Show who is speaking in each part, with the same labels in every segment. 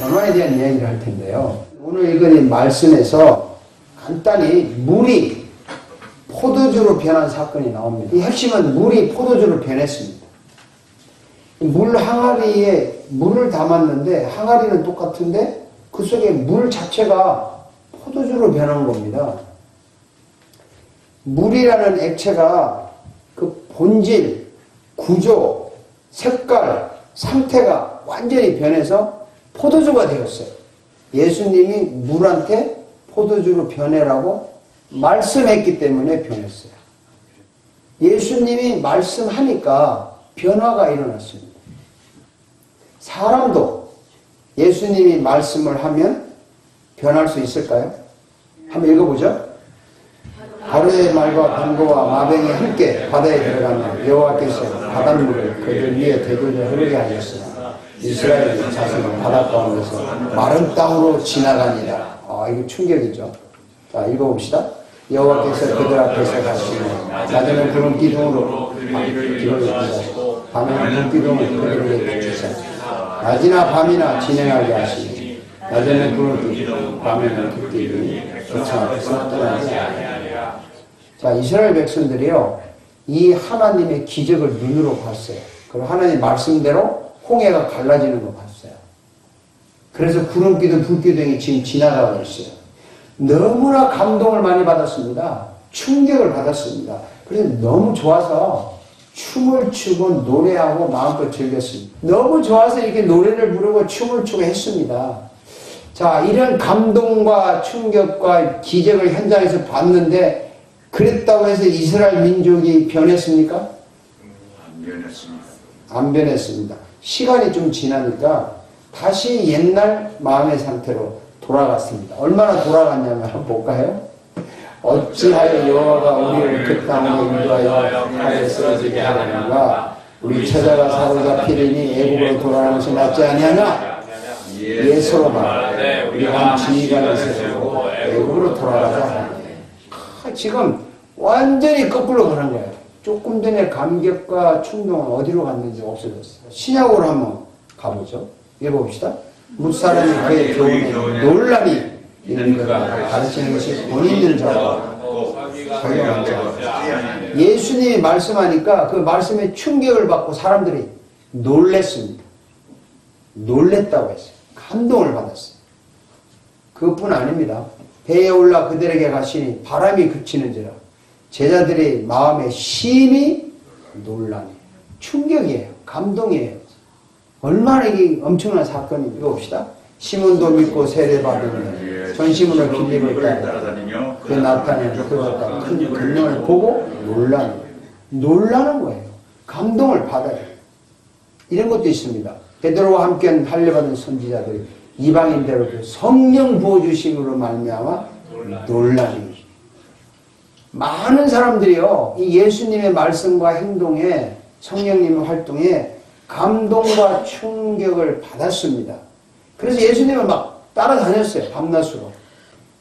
Speaker 1: 변화에 대한 이야기를 할 텐데요. 오늘 읽은 이 말씀에서 간단히 물이 포도주로 변한 사건이 나옵니다. 이 핵심은 물이 포도주로 변했습니다. 물 항아리에 물을 담았는데 항아리는 똑같은데 그 속에 물 자체가 포도주로 변한 겁니다. 물이라는 액체가 그 본질, 구조, 색깔, 상태가 완전히 변해서 포도주가 되었어요. 예수님이 물한테 포도주로 변해라고 말씀했기 때문에 변했어요. 예수님이 말씀하니까 변화가 일어났습니다. 사람도 예수님이 말씀을 하면 변할 수 있을까요? 한번 읽어보죠. 하루의 말과 강고와 마병이 함께 바다에 들어가면 여호와께서 바닷물을 그들 위에 대굴려 흐르게 하셨으나 이스라엘 자손은 바다 가운데서 마른 땅으로 지나가니라. 아 이거 충격이죠. 자 읽어봅시다. 여호와께서 그들 앞에서 가시며 낮에는 구름 기둥으로 길을 인하시고 밤에는 불 기둥을 그들에게 주사 낮이나 밤이나 진행하게 하시니 낮에는 구름 기둥 밤에는 불 기둥이 거창 앞에서 떠나지. 자 이스라엘 백성들이요 이 하나님의 기적을 눈으로 봤어요. 그리고 하나님 말씀대로 홍해가 갈라지는 거 봤어요. 그래서 구름기둥 불기둥이 지금 지나가고 있어요. 너무나 감동을 많이 받았습니다. 충격을 받았습니다. 그래서 너무 좋아서 춤을 추고 노래하고 마음껏 즐겼습니다. 너무 좋아서 이렇게 노래를 부르고 춤을 추고 했습니다. 자, 이런 감동과 충격과 기적을 현장에서 봤는데 그랬다고 해서 이스라엘 민족이 변했습니까?
Speaker 2: 안 변했습니다.
Speaker 1: 안 변했습니다. 시간이 좀 지나니까 다시 옛날 마음의 상태로 돌아갔습니다. 얼마나 돌아갔냐면 한번 볼까요? 어찌하여 여호와가 우리를 그 땅으로 인도하여 칼에 쓰러지게 하려는가? 우리 처자가 사로잡히리니 애국으로 돌아가는 것이 낫지 아니하냐? 예수로 말하되 우리가 지휘관을 세우고 애국으로 돌아가자 아, 지금 완전히 거꾸로 가는 거예요. 조금 전에 감격과 충동은 어디로 갔는지 없어졌어요. 신약으로 한번 가보죠. 읽어봅시다. 무사람이 그의 교훈에 논란이 있는 거라 가르치는 것이 본 있는 자라 설명한 자. 예수님이 말씀하니까 그 말씀에 충격을 받고 사람들이 놀랬습니다. 놀랬다고 했어요. 감동을 받았어요. 그것뿐 아닙니다. 배에 올라 그들에게 가시니 바람이 그치는지라 제자들의 마음에 심히 놀라니 충격이에요. 감동이에요. 얼마나 이게 엄청난 사건인지 봅시다. 시몬도 믿고 세례받으며 전시문을 빌립을 따라 그 나타내는 그것과 큰 권능을 보고 놀라는 거예요. 놀라는 거예요. 감동을 받아요. 이런 것도 있습니다. 베드로와 함께 할례받은 선지자들이 이방인대로 그 성령 부어주심으로 말미암아 놀라니 많은 사람들이요 이 예수님의 말씀과 행동에 성령님의 활동에 감동과 충격을 받았습니다. 그래서 예수님을 막 따라다녔어요 밤낮으로.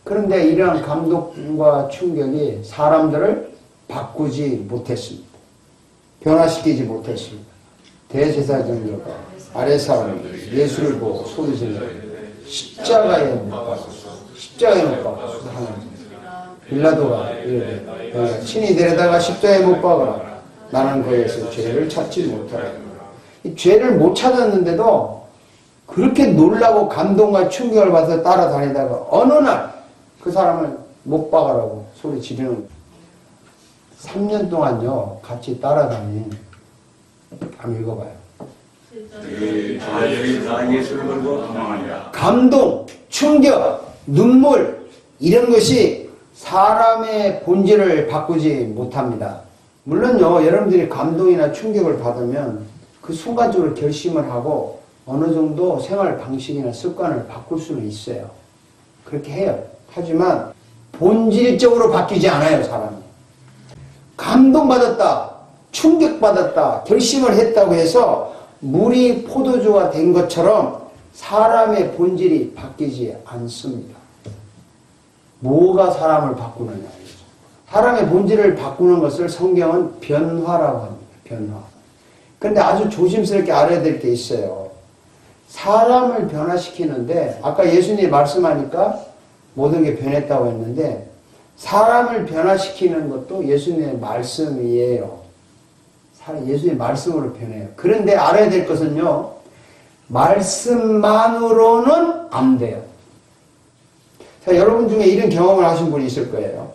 Speaker 1: 그런데 이러한 감동과 충격이 사람들을 바꾸지 못했습니다. 변화시키지 못했습니다. 대제사장들과 아래 사람들이 예수를 보고 소리질러 십자가에 못 박았어. 십자가에 못 박았어. 빌라도가 이르되 너희가 친히 데려다가 십자가에 못 박아라. 나는 거기에서 죄를 찾지 못하라. 이 죄를 못 찾았는데도 그렇게 놀라고 감동과 충격을 받아서 따라다니다가 어느 날 그 사람을 못 박아라고 소리 지르는 3년 동안요 같이 따라다닌 한번 읽어봐요. 감동, 충격, 눈물 이런 것이 사람의 본질을 바꾸지 못합니다. 물론요 여러분들이 감동이나 충격을 받으면 그 순간적으로 결심을 하고 어느 정도 생활 방식이나 습관을 바꿀 수는 있어요. 그렇게 해요. 하지만 본질적으로 바뀌지 않아요 사람이. 감동받았다, 충격받았다, 결심을 했다고 해서 물이 포도주가 된 것처럼 사람의 본질이 바뀌지 않습니다. 뭐가 사람을 바꾸느냐. 사람의 본질을 바꾸는 것을 성경은 변화라고 합니다. 변화. 그런데 아주 조심스럽게 알아야 될 게 있어요. 사람을 변화시키는데 아까 예수님이 말씀하니까 모든 게 변했다고 했는데 사람을 변화시키는 것도 예수님의 말씀이에요. 사- 예수님의 말씀으로 변해요. 그런데 알아야 될 것은요. 말씀만으로는 안 돼요. 자, 여러분 중에 이런 경험을 하신 분이 있을 거예요.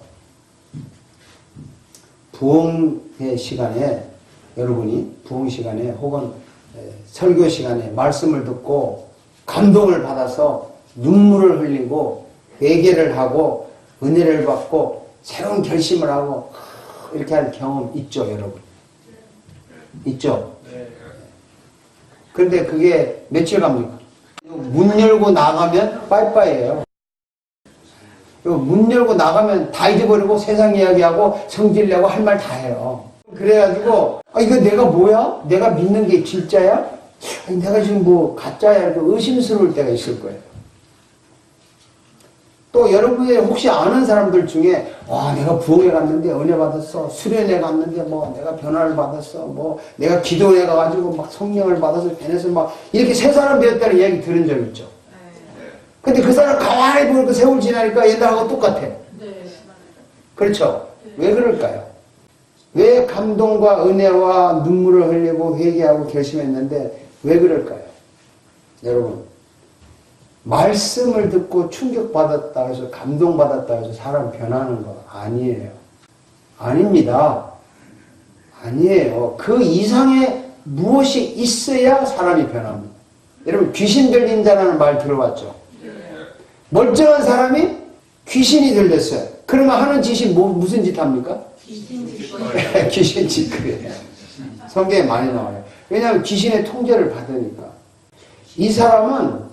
Speaker 1: 부흥의 시간에 여러분이 부흥 시간에 혹은 에, 설교 시간에 말씀을 듣고 감동을 받아서 눈물을 흘리고 회개를 하고 은혜를 받고 새로운 결심을 하고 이렇게 할 경험 있죠, 여러분? 있죠? 그런데 그게 며칠 갑니까? 문 열고 나가면 빠이빠이예요. 문 열고 나가면 다 잊어버리고 세상 이야기하고 성질 내고 할 말 다 해요. 그래가지고 아 이거 내가 뭐야? 내가 믿는 게 진짜야? 아니, 내가 지금 뭐 가짜야? 의심스러울 때가 있을 거예요. 또 여러분이 혹시 아는 사람들 중에 와 내가 부흥회 갔는데 은혜 받았어 수련회 갔는데 뭐 내가 변화를 받았어 뭐 내가 기도회 가가지고 막 성령을 받아서 변해서 막 이렇게 새 사람 되었다는 이야기 들은 적 있죠. 근데 그 사람 가만히 보니까 세월 지나니까 옛날하고 똑같아.
Speaker 3: 네.
Speaker 1: 그렇죠? 왜 그럴까요? 왜 감동과 은혜와 눈물을 흘리고 회개하고 결심했는데 왜 그럴까요? 여러분, 말씀을 듣고 충격받았다 해서 감동받았다 해서 사람 변하는 거 아니에요. 아닙니다. 아니에요. 그 이상의 무엇이 있어야 사람이 변합니다. 여러분, 귀신 들린 자라는 말 들어봤죠? 멀쩡한 사람이 귀신이 들렸어요. 그러면 하는 짓이 뭐, 무슨 짓 합니까? 귀신 짓거리예요. 성경에 많이 나와요. 왜냐하면 귀신의 통제를 받으니까. 이 사람은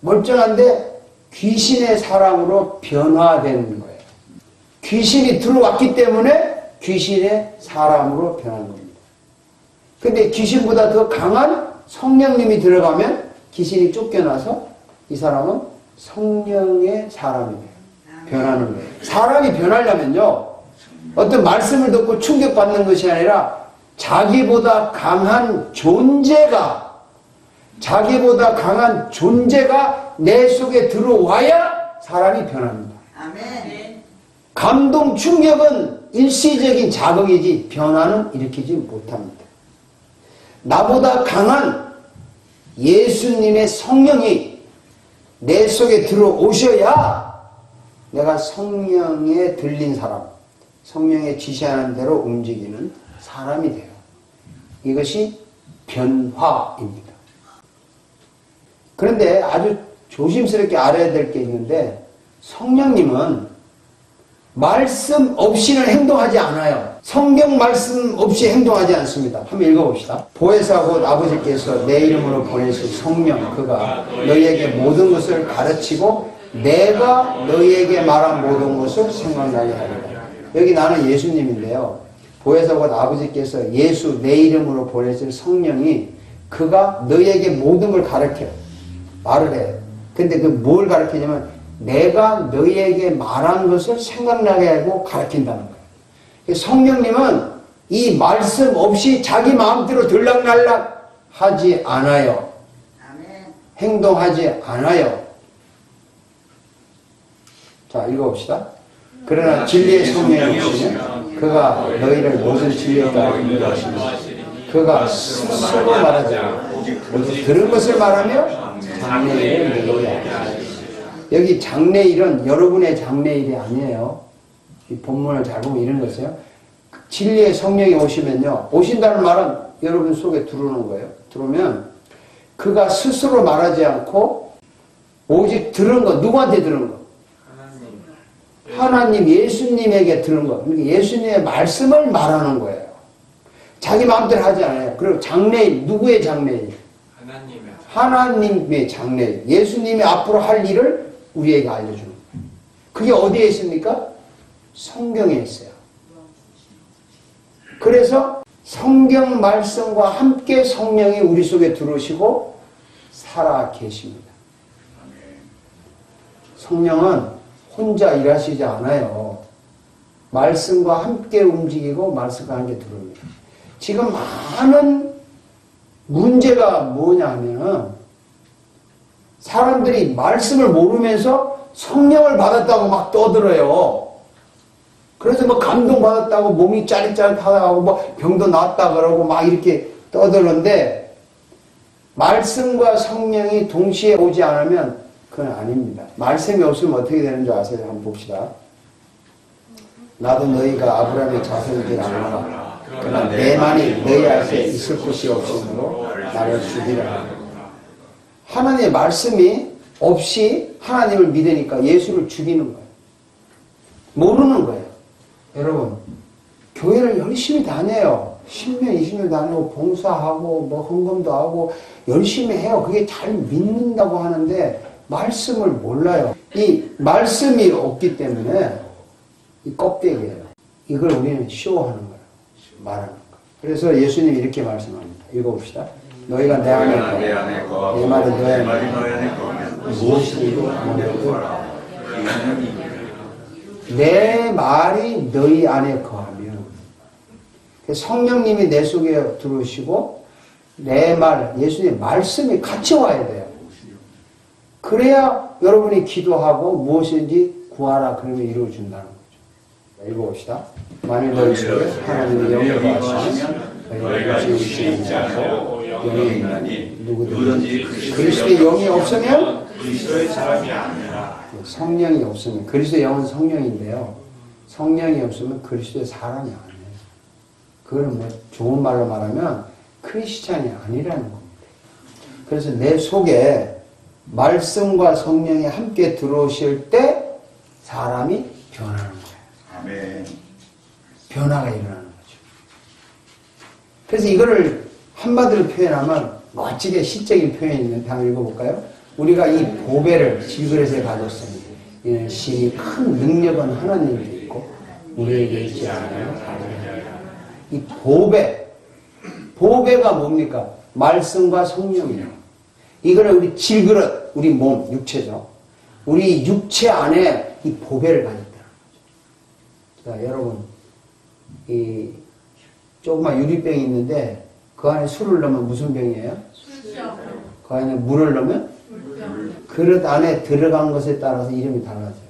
Speaker 1: 멀쩡한데 귀신의 사람으로 변화되는 거예요. 귀신이 들어왔기 때문에 귀신의 사람으로 변하는 겁니다. 근데 귀신보다 더 강한 성령님이 들어가면 귀신이 쫓겨나서 이 사람은 성령의 사람이 돼요. 변하는 거예요. 사람이 변하려면요. 어떤 말씀을 듣고 충격받는 것이 아니라 자기보다 강한 존재가 자기보다 강한 존재가 내 속에 들어와야 사람이 변합니다.
Speaker 4: 아멘.
Speaker 1: 감동 충격은 일시적인 자극이지 변화는 일으키지 못합니다. 나보다 강한 예수님의 성령이 내 속에 들어오셔야 내가 성령에 들린 사람, 성령의 지시하는 대로 움직이는 사람이 돼요. 이것이 변화입니다. 그런데 아주 조심스럽게 알아야 될 게 있는데 성령님은 말씀 없이는 행동하지 않아요. 성경 말씀 없이 행동하지 않습니다. 한번 읽어봅시다. 보혜사 곧 아버지께서 내 이름으로 보내신 성령 그가 너희에게 모든 것을 가르치고 내가 너희에게 말한 모든 것을 생각나게 하리라. 여기 나는 예수님인데요. 보혜사 곧 아버지께서 예수 내 이름으로 보내신 성령이 그가 너희에게 모든 걸 가르쳐요. 말을 해요. 근데 그 뭘 가르치냐면 내가 너희에게 말한 것을 생각나게 하고 가르친다는 거예요. 성령님은 이 말씀 없이 자기 마음대로 들락날락 하지 않아요.
Speaker 4: 아멘.
Speaker 1: 행동하지 않아요. 자, 읽어봅시다. 그러나 진리의 성령이 오시면 그가 너희를 모든 진리에 따라 인도하시며 그가 스스로 말하지 오직 들은 것을 말하며 장래일을 너희 하시니 여기 장래일은 여러분의 장래일이 아니에요. 이 본문을 잘 보면 이런 것이에요. 진리의 성령이 오시면요. 오신다는 말은 여러분 속에 들어오는 거예요. 들어오면 그가 스스로 말하지 않고 오직 들은 거, 누구한테 들은 거? 하나님, 예수님에게 들은 거. 그러니까 예수님의 말씀을 말하는 거예요. 자기 마음대로 하지 않아요. 그리고 장래일, 누구의 장래일?
Speaker 5: 하나님의
Speaker 1: 하나님의 장래일. 예수님이 앞으로 할 일을 우리에게 알려주는 거예요. 그게 어디에 있습니까? 성경에 있어요. 그래서 성경 말씀과 함께 성령이 우리 속에 들어오시고 살아 계십니다. 성령은 혼자 일하시지 않아요. 말씀과 함께 움직이고 말씀과 함께 들어옵니다. 지금 많은 문제가 뭐냐 하면 사람들이 말씀을 모르면서 성령을 받았다고 막 떠들어요. 그래서 뭐 감동받았다고 몸이 짜릿짜릿하다고 뭐 병도 나았다 그러고 막 이렇게 떠들는데 말씀과 성령이 동시에 오지 않으면 그건 아닙니다. 말씀이 없으면 어떻게 되는 줄 아세요? 한번 봅시다. 나도 너희가 아브라함의 자손이라 알라. 그러나 내만이 너희 앞에 있을 곳이 없으므로 나를 죽이라. 하나님의 말씀이 없이 하나님을 믿으니까 예수를 죽이는 거예요. 모르는 거예요. 여러분, 교회를 열심히 다녀요. 10년, 20년 다니고 봉사하고 뭐 헌금도 하고 열심히 해요. 그게 잘 믿는다고 하는데 말씀을 몰라요. 이 말씀이 없기 때문에 이 껍데기예요. 이걸 우리는 쇼하는 거예요. 말하는 거. 그래서 예수님이 이렇게 말씀합니다. 읽어봅시다. 너희가 내 안에
Speaker 2: 너희가 내
Speaker 1: 있고
Speaker 2: 안에 거하고
Speaker 1: 내 말이 너희
Speaker 2: 내
Speaker 1: 안에 있고
Speaker 2: 거라. 이는 이기리라.
Speaker 1: 내 말이 너희 안에 거하면 성령님이 내 속에 들어오시고 내 말, 예수님의 말씀이 같이 와야 돼요. 그래야 여러분이 기도하고 무엇인지 구하라 그러면 이루어준다는 거죠. 읽어봅시다. 만일 너희 속에 하나님의 영이 거하시면
Speaker 2: 너희가 있지 않고 영이 있나니 누구든지
Speaker 1: 그리스도의 영이 없으면
Speaker 2: 그리스도의 사람이 아니라
Speaker 1: 성령이 없으면 그리스도의 영은 성령인데요. 성령이 없으면 그리스도의 사람이 아니에요. 그거는 뭐 좋은 말로 말하면 크리스찬이 아니라는 겁니다. 그래서 내 속에 말씀과 성령이 함께 들어오실 때 사람이 변하는 거예요.
Speaker 2: 아멘.
Speaker 1: 변화가 일어나는 거죠. 그래서 이거를 한마디로 표현하면 멋지게 시적인 표현이 있는데 한번 읽어볼까요? 우리가 이 보배를 질그릇에 가졌습니다. 이는 신이 큰 능력은 하나님께 있고 우리에게 있지 않아요. 이 보배, 보배가 뭡니까? 말씀과 성령이에요. 이거를 우리 질그릇, 우리 몸, 육체죠. 우리 육체 안에 이 보배를 가졌다는 거죠. 자, 여러분, 이 조그만 유리병이 있는데 그 안에 술을 넣으면 무슨 병이에요? 그 안에 물을 넣으면 그릇 안에 들어간 것에 따라서 이름이 달라져요.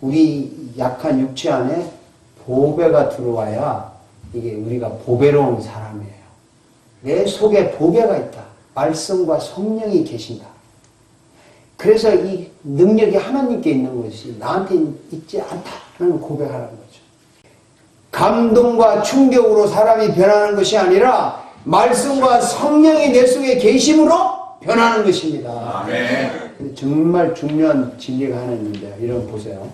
Speaker 1: 우리 약한 육체 안에 보배가 들어와야 이게 우리가 보배로운 사람이에요. 내 속에 보배가 있다. 말씀과 성령이 계신다. 그래서 이 능력이 하나님께 있는 것이 나한테 있지 않다는 고백하라는 거죠. 감동과 충격으로 사람이 변하는 것이 아니라 말씀과 성령이 내 속에 계심으로 변하는 것입니다.
Speaker 2: 아멘.
Speaker 1: 근데 정말 중요한 진리가 하나 있는데요. 이런 거 보세요.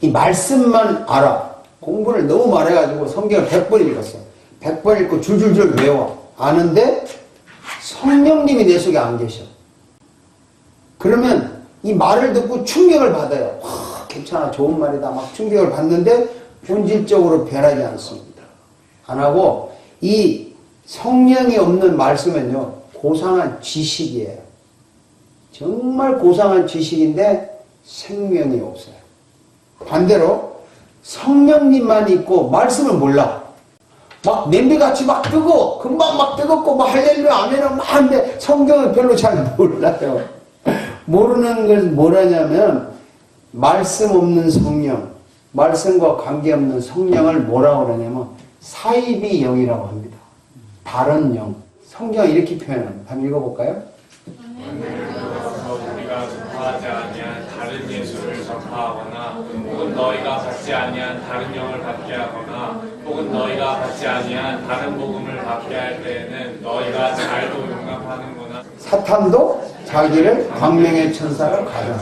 Speaker 1: 이 말씀만 알아. 공부를 너무 말해가지고 성경을 100번 읽었어. 100번 읽고 줄줄줄 외워. 아는데 성령님이 내 속에 안 계셔. 그러면 이 말을 듣고 충격을 받아요. 와, 괜찮아. 좋은 말이다. 막 충격을 받는데 본질적으로 변하지 않습니다. 안 하고 이 성령이 없는 말씀은요. 고상한 지식이에요. 정말 고상한 지식인데 생명이 없어요. 반대로 성령님만 있고 말씀을 몰라. 막 냄비같이 막 뜨고 금방 막 뜨겁고 막 할렐루야 아멘은 막 하는데 성경은 별로 잘 몰라요. 모르는 것은 뭐라냐면 말씀 없는 성령, 말씀과 관계없는 성령을 뭐라고 그러냐면 사이비 영이라고 합니다. 다른 영. 성경 이렇게 표현합니다. 한번 읽어볼까요?
Speaker 3: 우리가 접하지 아니한 다른 예수를 접하거나 혹은 너희가 받지 아니한 다른 영을 받게 하거나 혹은 너희가 받지 아니한 다른 복음을 받게 할 때에는 너희가 잘도 용납하는구나
Speaker 1: 사탄도 자기를 광명의 천사를 가져라.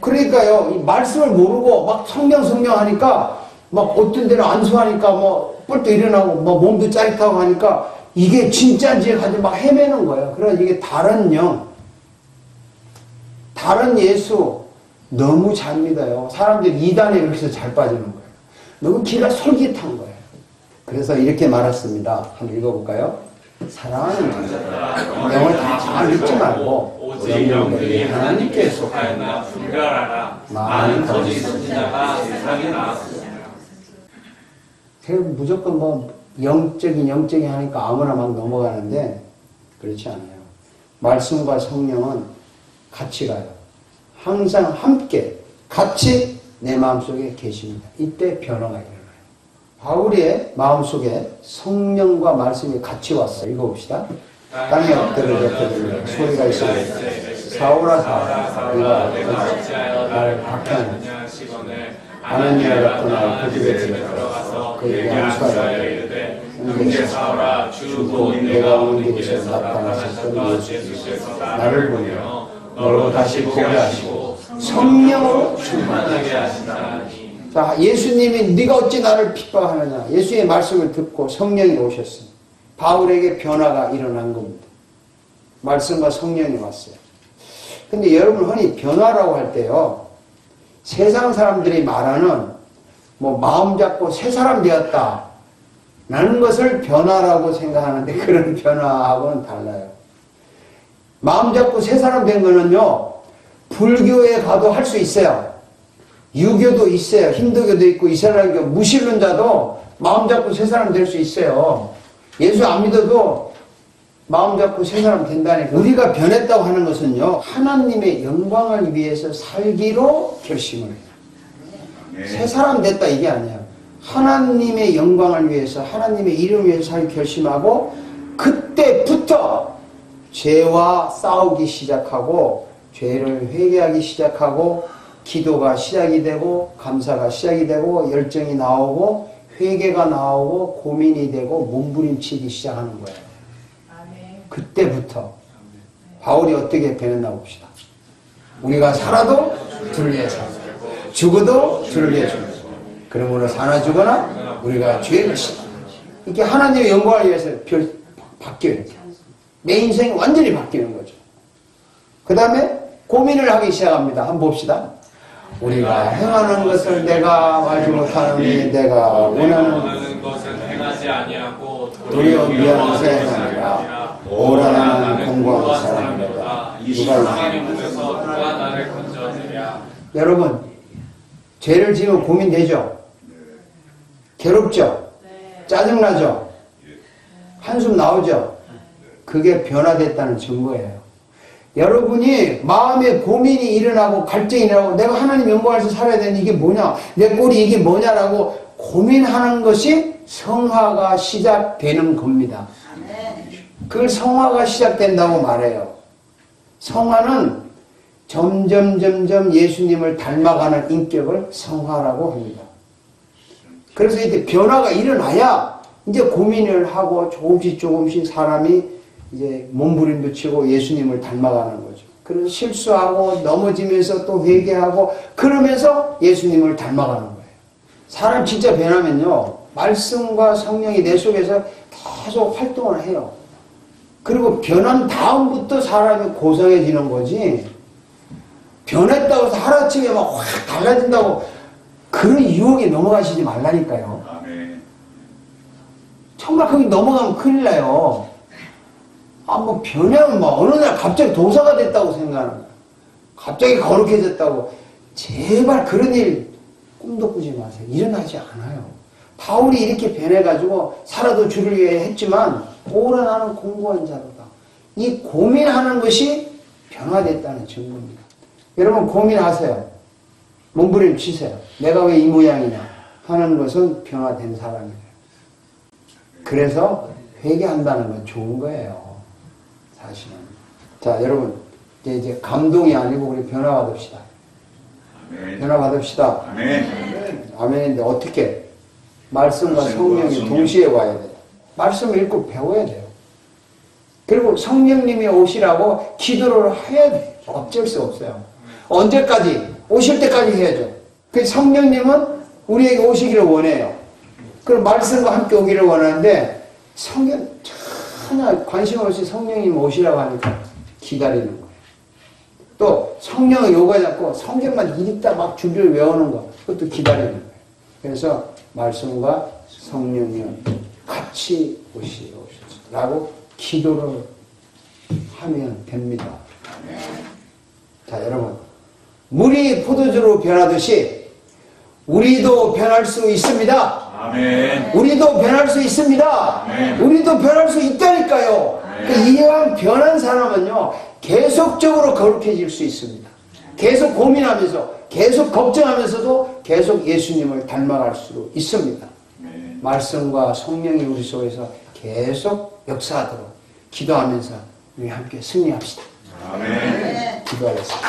Speaker 1: 그러니까요, 이 말씀을 모르고 막 성령 성령 하니까 막 어떤 데는 안수하니까 뭐 뿔도 일어나고 뭐 몸도 짜릿하고 하니까 이게 진짜인지 가지고 막 헤매는 거예요. 그래서 이게 다른 영, 다른 예수 너무 잘 믿어요. 사람들이 이단에 해서 잘 빠지는 거예요. 너무 기가 솔깃한 거예요. 그래서 이렇게 말했습니다. 한번 읽어볼까요? 사랑하는 영을 다 믿지 말고
Speaker 3: 오직 영들이 하나님께 속하였나 분별하라
Speaker 1: 많은
Speaker 3: 거짓 선지자가 세상에 나왔습니다
Speaker 1: 무조건 뭐 영적인 영적인 하니까 아무나 막 넘어가는데 그렇지 않아요. 말씀과 성령은 같이 가요. 항상 함께 같이 내 마음속에 계십니다. 이때 변화가 일어나요. 바울의 마음속에 성령과 말씀이 같이 왔어요. 읽어봅시다. 땅에 엎드려 엎드려 소리가 있어요. 사오라 사오라
Speaker 3: 내가 나를 박해하느냐 시건을
Speaker 1: 아나니아 같구나 그그
Speaker 3: 집에 들어가서
Speaker 1: 그에게 안수하여
Speaker 3: 안수하여 이르되 형제 사오라 주곧 내가 오는 길에서 나타나셨던 예수께서 나를 보며 너로 다시 보게 하시고
Speaker 1: 성령으로
Speaker 3: 충만하게 하시다니
Speaker 1: 자, 예수님이 네가 어찌 나를 핍박하느냐. 예수의 말씀을 듣고 성령이 오셨어요. 바울에게 변화가 일어난 겁니다. 말씀과 성령이 왔어요. 근데 여러분 흔히 변화라고 할 때요. 세상 사람들이 말하는 뭐 마음 잡고 새 사람 되었다. 라는 것을 변화라고 생각하는데 그런 변화하고는 달라요. 마음 잡고 새 사람 된 거는요. 불교에 가도 할 수 있어요. 유교도 있어요. 힌두교도 있고 이슬람교 무신론자도 마음 잡고 새 사람 될 수 있어요. 예수 안 믿어도 마음 잡고 새 사람 된다니까. 우리가 변했다고 하는 것은요. 하나님의 영광을 위해서 살기로 결심을 해요. 새 사람 됐다 이게 아니에요. 하나님의 영광을 위해서 하나님의 이름을 위해서 살 결심하고 그때부터 죄와 싸우기 시작하고 죄를 회개하기 시작하고 기도가 시작이 되고 감사가 시작이 되고 열정이 나오고 회개가 나오고 고민이 되고 몸부림치기 시작하는 거예요. 그때부터 바울이 어떻게 변했나 봅시다. 우리가 살아도 주를 위해 살고 죽어도 주를 위해 죽고 그러므로 사나 죽거나 우리가 죄를 시 이게 하나님의 영광을 위해서 별, 바뀌어요. 내 인생이 완전히 바뀌는 거죠. 그 다음에 고민을 하기 시작합니다. 한번 봅시다. 우리가 행하는 것을 내가 알지 못하느니 내가 원하는
Speaker 3: 것은 행하지 아니하고
Speaker 1: 도리어 미안해서 행하니라 오라 나는 공부하는 사람이다.
Speaker 3: 이
Speaker 1: 누가 여러분 죄를 지으면 고민되죠? 괴롭죠? 짜증나죠? 한숨 나오죠? 그게 변화됐다는 증거예요. 여러분이 마음에 고민이 일어나고 갈증이 일어나고 내가 하나님 영광에서 살아야 되는 이게 뭐냐? 내 꼴이 이게 뭐냐라고 고민하는 것이 성화가 시작되는 겁니다. 그걸 성화가 시작된다고 말해요. 성화는 점점 점점 예수님을 닮아가는 인격을 성화라고 합니다. 그래서 이때 변화가 일어나야 이제 고민을 하고 조금씩 조금씩 사람이 이제 몸부림도 치고 예수님을 닮아가는 거죠. 그래서 실수하고 넘어지면서 또 회개하고 그러면서 예수님을 닮아가는 거예요. 사람 진짜 변하면요. 말씀과 성령이 내 속에서 계속 활동을 해요. 그리고 변한 다음부터 사람이 고상해지는 거지. 변했다고 해서 하루아침에 막 확 달라진다고 그런 유혹에 넘어가시지 말라니까요. 정말 거기 넘어가면 큰일 나요. 아, 뭐, 변하면 뭐, 어느 날 갑자기 도사가 됐다고 생각하는 거야. 갑자기 거룩해졌다고. 제발 그런 일 꿈도 꾸지 마세요. 일어나지 않아요. 바울이 이렇게 변해가지고 살아도 주를 위해 했지만, 오라 나는 공부한 자로다. 이 고민하는 것이 변화됐다는 증거입니다. 여러분 고민하세요. 몸부림 치세요. 내가 왜 이 모양이냐 하는 것은 변화된 사람이에요. 그래서 회개한다는 건 좋은 거예요. 사실은. 자, 여러분. 이제, 이제 감동이 아니고 우리 변화 받읍시다.
Speaker 2: 아멘.
Speaker 1: 변화 받읍시다.
Speaker 2: 아멘.
Speaker 1: 아멘인데 어떻게? 말씀과 성령이 동시에 와야 돼요. 말씀을 읽고 배워야 돼요. 그리고 성령님이 오시라고 기도를 해야 돼요. 어쩔 수 없어요. 언제까지? 오실 때까지 해야죠. 그 성령님은 우리에게 오시기를 원해요. 그럼 말씀과 함께 오기를 원하는데 성경 전혀 관심 없이 성령님 오시라고 하니까 기다리는 거예요. 또 성령을 요구하지 않고 성경만 읽다 막 주비를 외우는 거 그것도 기다리는 거예요. 그래서 말씀과 성령이 같이 오시라고 기도를 하면 됩니다. 자, 여러분. 물이 포도주로 변하듯이 우리도 변할 수 있습니다.
Speaker 2: 아멘.
Speaker 1: 우리도 변할 수 있습니다.
Speaker 2: 네.
Speaker 1: 우리도 변할 수 있다니까요. 그 이왕 변한 사람은요, 계속적으로 거룩해질 수 있습니다. 계속 고민하면서, 계속 걱정하면서도 계속 예수님을 닮아갈 수 있습니다. 말씀과 성령이 우리 속에서 계속 역사하도록 기도하면서 우리 함께 승리합시다.
Speaker 2: 아멘.
Speaker 1: 기도하겠습니다.